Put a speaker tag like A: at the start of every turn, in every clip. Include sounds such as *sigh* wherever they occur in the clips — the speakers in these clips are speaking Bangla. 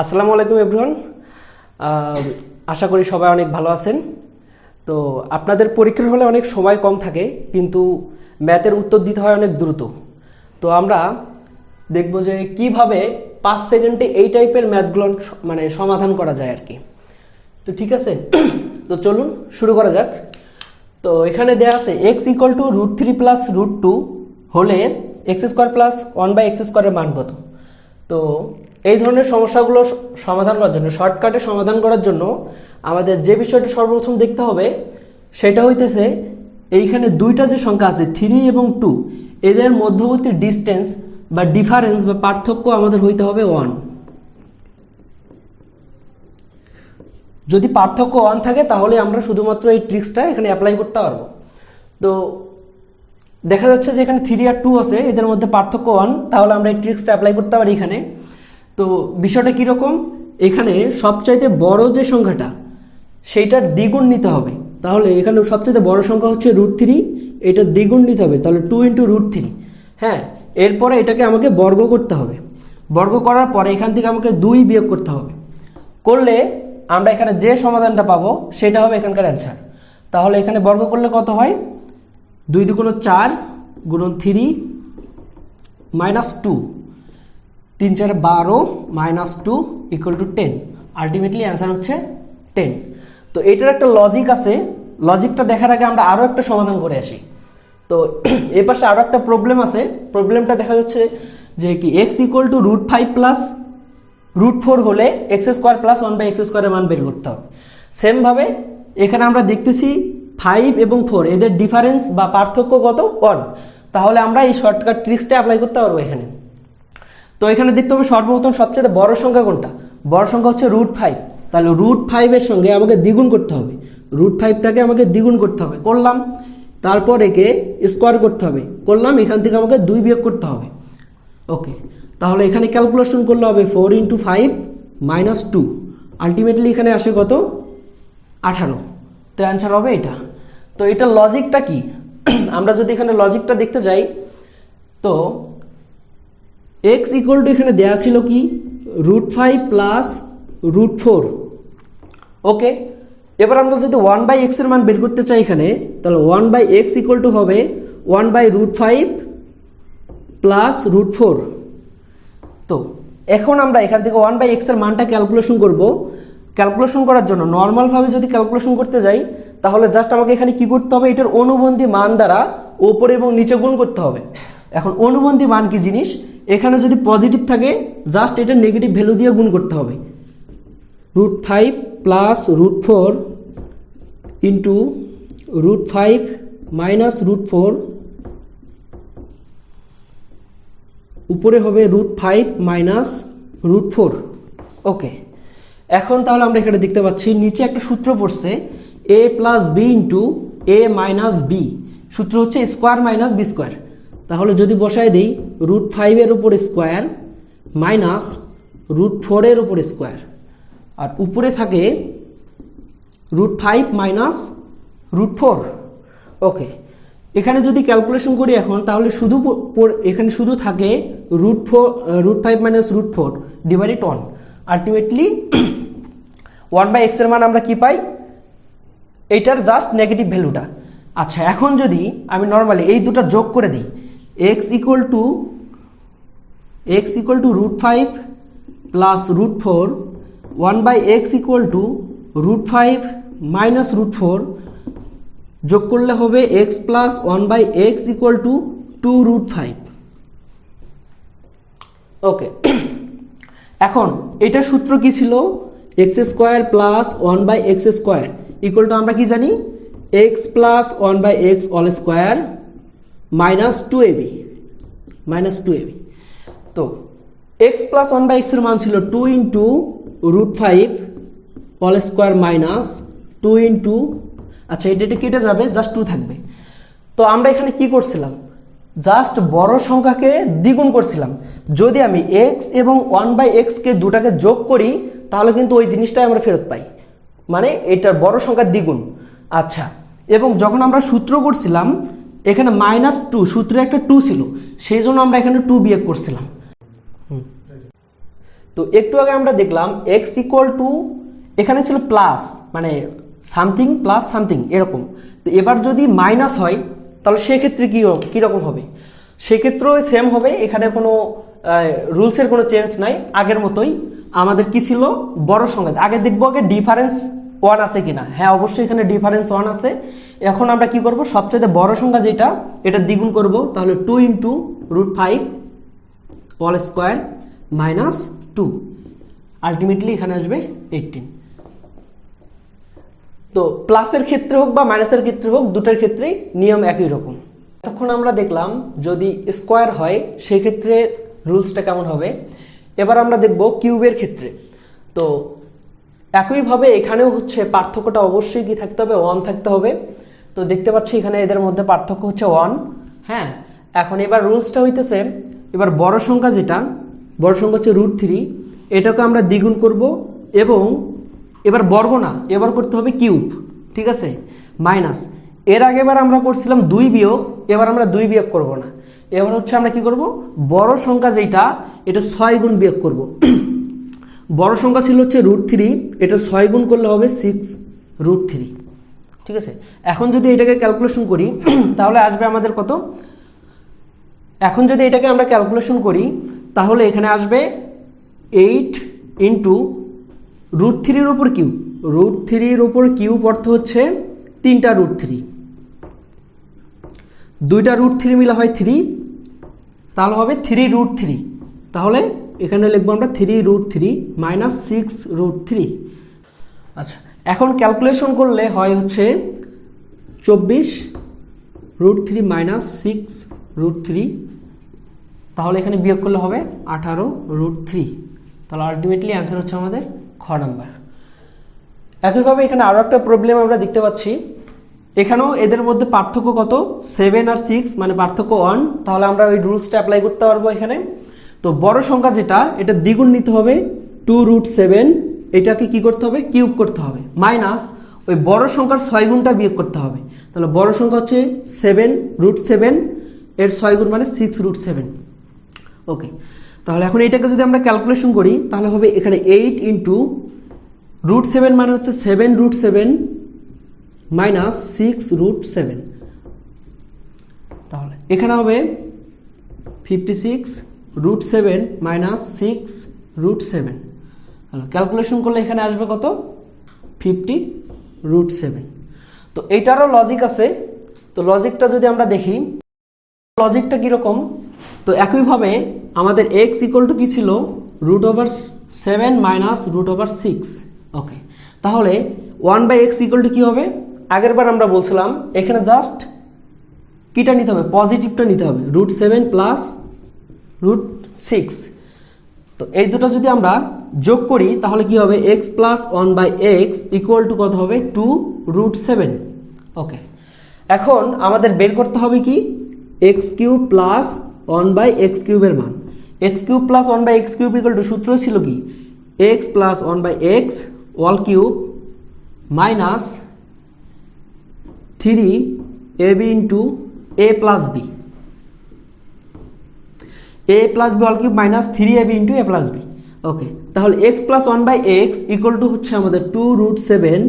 A: আসসালামু আলাইকুম, এভরিওয়ান। আশা করি সবাই অনেক ভালো আছেন। তো আপনাদের পরীক্ষার হলে অনেক সময় কম থাকে, কিন্তু ম্যাথের উত্তর দিতে হয় অনেক দ্রুত। তো আমরা দেখব যে কীভাবে পাঁচ সেকেন্ডে এই টাইপের ম্যাথগুলো মানে সমাধান করা যায় আর কি। তো ঠিক আছে, *clears throat* তো চলুন শুরু করা যাক। তো এখানে দেওয়া আছে X equal to root three plus root two হলে X square plus one by X স্কোয়ারের মান কত? তো এই ধরনের সমস্যাগুলো সমাধান করার জন্য শর্টকাটে সমাধান করার জন্য আমাদের যে বিষয়টা সর্বপ্রথম দেখতে হবে, সেটা হইতেছে এইখানে দুইটা যে সংখ্যা আছে থ্রি এবং টু এদের মধ্যবর্তী ডিস্টেন্স বা ডিফারেন্স বা পার্থক্য আমাদের হইতে হবে ওয়ান যদি পার্থক্য ওয়ান থাকে, তাহলে আমরা শুধুমাত্র এই ট্রিক্সটা এখানে অ্যাপ্লাই করতে পারব। তো দেখা যাচ্ছে যে এখানে থ্রি আর টু আছে, এদের মধ্যে পার্থক্য ওয়ান তাহলে আমরা এই ট্রিক্সটা অ্যাপ্লাই করতে পারি এখানে। তো বিষয়টা কীরকম এখানে সবচাইতে বড় যে সংখ্যাটা, সেইটার দ্বিগুণ নিতে হবে। তাহলে এখানে সবচাইতে বড় সংখ্যা হচ্ছে রুট থ্রি এটার দ্বিগুণ নিতে হবে। তাহলে টু ইন্টু রুট থ্রি হ্যাঁ এরপরে এটাকে আমাকে বর্গ করতে হবে। বর্গ করার পরে এখান থেকে আমাকে দুই বিয়োগ করতে হবে। করলে আমরা এখানে যে সমাধানটা পাবো, সেটা হবে এখানকার অ্যান্সার তাহলে এখানে বর্গ করলে কত হয়? দুই দুগুণ চার গুণন থ্রি মাইনাস টু তিন চার বারো minus two equal to ten ultimately answer হচ্ছে টেন তো এটার একটা লজিক আছে। লজিকটা দেখার আগে আমরা আরও একটা সমাধান করে আসি। তো *clears throat* এ পাশে আরও একটা প্রবলেম আছে। প্রবলেমটা দেখা যাচ্ছে যে কি X equal to root five plus root four হলে X square plus one by X স্কোয়ারের মান বের করতে হবে। সেমভাবে এখানে আমরা দেখতেছি ফাইভ এবং ফোর এদের ডিফারেন্স বা পার্থক্য কত? ওয়ান তাহলে আমরা এই শর্টকাট ট্রিক্সটা অ্যাপ্লাই করতে পারব এখানে। তো এখানে দেখতে হবে সর্বপ্রথম সবচেয়ে বড় সংখ্যা কোনটা? বড় সংখ্যা হচ্ছে রুট ফাইভ তাহলে রুট ফাইভের সঙ্গে আমাকে দ্বিগুণ করতে হবে। রুট ফাইভটাকে আমাকে দ্বিগুণ করতে হবে। করলাম। তারপর একে স্কোয়ার করতে হবে। করলাম, এখান থেকে আমাকে দুই বিয়োগ করতে হবে। ওকে। তাহলে এখানে ক্যালকুলেশন করলে হবে four into five minus two ultimately এখানে আসে কত? আঠারো। তো অ্যান্সার হবে এটা। তো এটা লজিকটা কি? *clears throat* আমরা যদি এখানে লজিকটা দেখতে যাই, তো এক্স ইকুয়াল টু এখানে দেওয়া ছিল কি? Root five plus root four okay এবার আমরা যদি ওয়ান বাই এক্সের মান বের করতে চাই এখানে, তাহলে one by X equal to হবে one by root five plus root four তো, এখন আমরা এখান থেকে ওয়ান বাই এক্সের মানটা ক্যালকুলেশন করব। ক্যালকুলেশন করার জন্য নর্মালভাবে যদি ক্যালকুলেশন করতে যাই, তাহলে জাস্ট আমাকে এখানে কি করতে হবে? এটার অনুবন্ধী মান দ্বারা ওপরে এবং নিচে গুণ করতে হবে। এখন অনুবন্ধী মান কি জিনিস? এখানে যদি পজিটিভ থাকে জাস্ট এটা নেগেটিভ ভ্যালু দিয়ে গুণ করতে হবে। Root five plus root four into root five minus root four উপরে হবে root five minus root four okay এখন তাহলে আমরা এখানে দেখতে পাচ্ছি, নিচে একটা সূত্র পড়ছে A plus B into A minus B সূত্র হচ্ছে স্কোয়ার মাইনাস বি স্কোয়ার তাহলে যদি বসায় দিই রুট ফাইভের উপর স্কোয়ার মাইনাস রুট ফোরের উপর স্কোয়ার আর উপরে থাকে root five minus root four okay এখানে যদি ক্যালকুলেশন করি এখন, তাহলে শুধু এখানে শুধু থাকে root four root five minus root four divided one ultimately one by এক্সের মান আমরা কি পাই? এইটার জাস্ট নেগেটিভ ভ্যালুটা আচ্ছা এখন যদি আমি নর্মালি এই দুটো যোগ করে দিই X equal to X equal to root five plus root four one by X equal to root five minus root four যোগ করলে হবে X plus one by X equal to two root five okay এখন, এটা সূত্র কি ছিল? X square plus one by X square equal to আমরা কি জানি? X plus one by X all square minus two AB minus two AB তো এক্স প্লাস ওয়ান বাই এক্সের মান ছিল two into root five all square minus two into আচ্ছা এটা এটা কেটে যাবে জাস্ট টু থাকবে। তো আমরা এখানে কি করছিলাম? জাস্ট বড় সংখ্যাকে দ্বিগুণ করছিলাম। যদি আমি এক্স এবং ওয়ান বাই এক্সকে দুটাকে যোগ করি, তাহলে কিন্তু ওই জিনিসটাই আমরা ফেরত পাই। মানে এটার বড় সংখ্যার দ্বিগুণ। আচ্ছা এবং যখন আমরা সূত্র করছিলাম, এখানে মাইনাস টু সূত্রে একটা টু ছিল। সেই জন্য আমরা এখানে টু বিয়োগ করছিলাম। তো একটু আগে আমরা দেখলাম এক্স ইকুয়াল টু এখানে ছিল প্লাস মানে সামথিং প্লাস সামথিং এরকম। তো এবার যদি মাইনাস হয়, তাহলে সেক্ষেত্রে কী কীরকম হবে? সেক্ষেত্রেও সেম হবে, এখানে কোনো রুলসের কোনো চেঞ্জ নাই। আগের মতোই আমাদের কি ছিল? বড় সংখ্যা। আগে দেখব আগে ডিফারেন্স ওয়ান আছে কিনা। হ্যাঁ অবশ্যই এখানে ডিফারেন্স ওয়ান আছে। এখন আমরা কি করব? সবচেয়ে বড় সংখ্যা যেটা, এটা দ্বিগুণ করব। তাহলে two into root five all square minus two ultimately এখানে আসবে এইটিন তো প্লাসের ক্ষেত্রে হোক বা মাইনাসের ক্ষেত্রে হোক, দুটার ক্ষেত্রেই নিয়ম একই রকম। তখন আমরা দেখলাম যদি স্কোয়ার হয় সেই ক্ষেত্রে রুলসটা কেমন হবে? এবার আমরা দেখব কিউবের ক্ষেত্রে। তো একইভাবে এখানেও হচ্ছে পার্থক্যটা অবশ্যই কি থাকতে হবে? ওয়ান থাকতে হবে। তো দেখতে পাচ্ছি এখানে এদের মধ্যে পার্থক্য হচ্ছে ওয়ান হ্যাঁ? এখন এবার রুলসটা হইতেছে, এবার বড় সংখ্যা যেটা বড় সংখ্যা হচ্ছে রুট থ্রি এটাকে আমরা দ্বিগুণ করব এবং এবার বর্গ না এবার করতে হবে কিউব, ঠিক আছে? মাইনাস। এর আগেবার আমরা করছিলাম দুই বিয়োগ, এবার আমরা দুই বিয়োগ করব না। এবার হচ্ছে আমরা কি করব? বড় সংখ্যা যেটা এটা ছয় গুণ বিয়োগ করব। *clears throat* বড় সংখ্যা ছিল হচ্ছে রুট থ্রি এটা ছয় গুণ করলে হবে সিক্স রুট থ্রি ঠিক আছে? এখন যদি এটাকে ক্যালকুলেশন করি, *clears throat* তাহলে আসবে আমাদের কত? এখন যদি এটাকে আমরা ক্যালকুলেশন করি তাহলে এখানে আসবে এইট ইন্টু রুট থ্রির ওপর কিউ। রুট থ্রির ওপর কিউব অর্থ হচ্ছে তিনটা রুট থ্রি দুইটা রুট থ্রি মিলে হয় থ্রি তাহলে হবে থ্রি রুট থ্রি তাহলে এখানে লিখব আমরা three root three minus six root three আচ্ছা এখন ক্যালকুলেশন করলে হয় হচ্ছে চব্বিশ root three minus six root three তাহলে এখানে বিয়োগ করলে হবে আঠারো রুট থ্রি তাহলে আলটিমেটলি অ্যান্সার হচ্ছে আমাদের খ নাম্বার একইভাবে এখানে আরও একটা প্রবলেম আমরা দেখতে পাচ্ছি। এখানেও এদের মধ্যে পার্থক্য কত? সেভেন আর সিক্স মানে পার্থক্য ওয়ান তাহলে আমরা ওই রুলসটা অ্যাপ্লাই করতে পারব এখানে। তো বড় সংখ্যা যেটা, এটা দ্বিগুণ নিতে হবে টু রুট সেভেন এটাকে কি করতে হবে? কিউব করতে হবে। মাইনাস ওই বড় সংখ্যার ছয় গুণটা বিয়োগ করতে হবে। তাহলে বড় সংখ্যা হচ্ছে সেভেন রুট সেভেন এর ছয় গুণ মানে সিক্স রুট সেভেন ওকে তাহলে এখন এটাকে যদি আমরা ক্যালকুলেশন করি, তাহলে হবে এখানে এইট ইন্টু রুট সেভেন মানে হচ্ছে seven root seven minus six root seven তাহলে এখানে হবে fifty six root seven minus six root seven calculation করলে এখানে আসবে কত? ফিফটি রুট সেভেন তো এইটারও লজিক আছে। তো লজিকটা যদি আমরা দেখি লজিকটা কীরকম? তো একইভাবে আমাদের এক্স ইকুয়াল টু কী ছিল? Root over seven minus root over six okay তাহলে one by X equal to কী হবে? আগের বার আমরা বলছিলাম, এখানে জাস্ট কীটা নিতে হবে? পজিটিভটা নিতে হবে। Root seven plus root six তো এই দুটো যদি আমরা যোগ করি, তাহলে কি হবে? X plus one by X equal to কত হবে? টু রুট সেভেন ওকে এখন আমাদের বের করতে হবে কি? X cube plus one by X কিউবের মান। X cube plus one by X cube equal to সূত্র ছিল কি? X plus one by X all cube minus three A B into A plus B A plus B all cube minus three A B into A plus B okay তাহলে X plus one by X equal to হচ্ছে আমাদের টু রুট সেভেন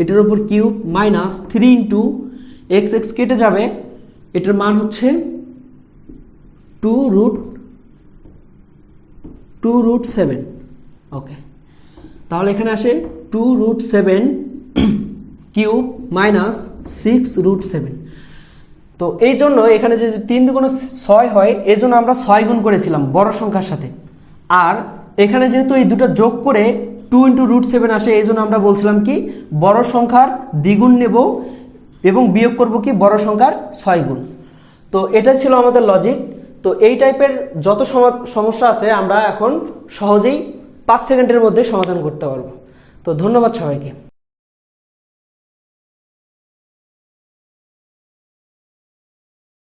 A: এটার উপর cube minus three into X X কেটে যাবে, এটার মান হচ্ছে two root two root seven. Okay. তাহলে এখানে আসে two root seven cube minus six root seven. তো এই জন্য এখানে যে তিন দুগুণ ছয় হয়, এই জন্য আমরা ছয় গুণ করেছিলাম বড় সংখ্যার সাথে। আর এখানে যেহেতু এই দুটো যোগ করে টু ইন্টু রুট সেভেন আসে, এই জন্য আমরা বলছিলাম কি, বড় সংখ্যার দ্বিগুণ নেব এবং বিয়োগ করব কি, বড় সংখ্যার ছয় গুণ। তো এটা ছিল আমাদের লজিক তো এই টাইপের যত সমা- সমস্যা আছে, আমরা এখন সহজেই পাঁচ সেকেন্ডের মধ্যে সমাধান করতে পারব। তো ধন্যবাদ সবাইকে।